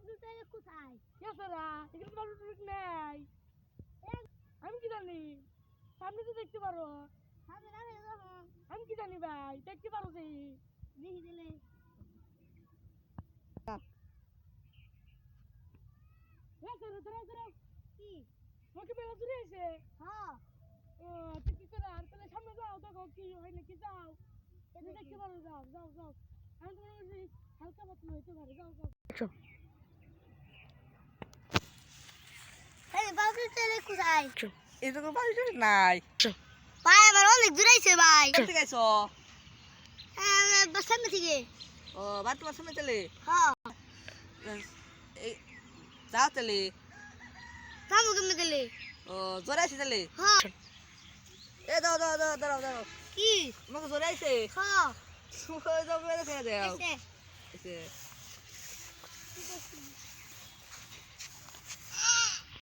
বাবলু তাহলে কোথায়? ইয়াসারা এখানে বালু টুলুক নাই। আমি কি জানি? সামনে তো দেখতে পারো। আমি কি জানি ভাই? দেখতে পারো সেই দেখি দিলে দূরে হ্যাঁ তুই কি? করে আর তাহলে সামনে যাও দেখো কি হয় নাকি যাও। তুমি দেখতে পারো যাও যাও যাও। আমি তোমার হালকা পাতলা হইতে পারে যাও যাও এই বাবলু তাহলে কোথায় এই তো বাড়ি নাই ভাই আমার অনেক দূরাইছে ভাই। কোথা গেছ বাস সামনে থেকে। ও তোমার সামনে চলে? হ্যাঁ। এই যাও চলে সামনে কেমনে দিলে ও জোরে আছে চলে হ্যাঁ। এ দাও দাও দাও দাও দাও কি? আমাকে জোরে আছে হ্যাঁ। দাও এসে।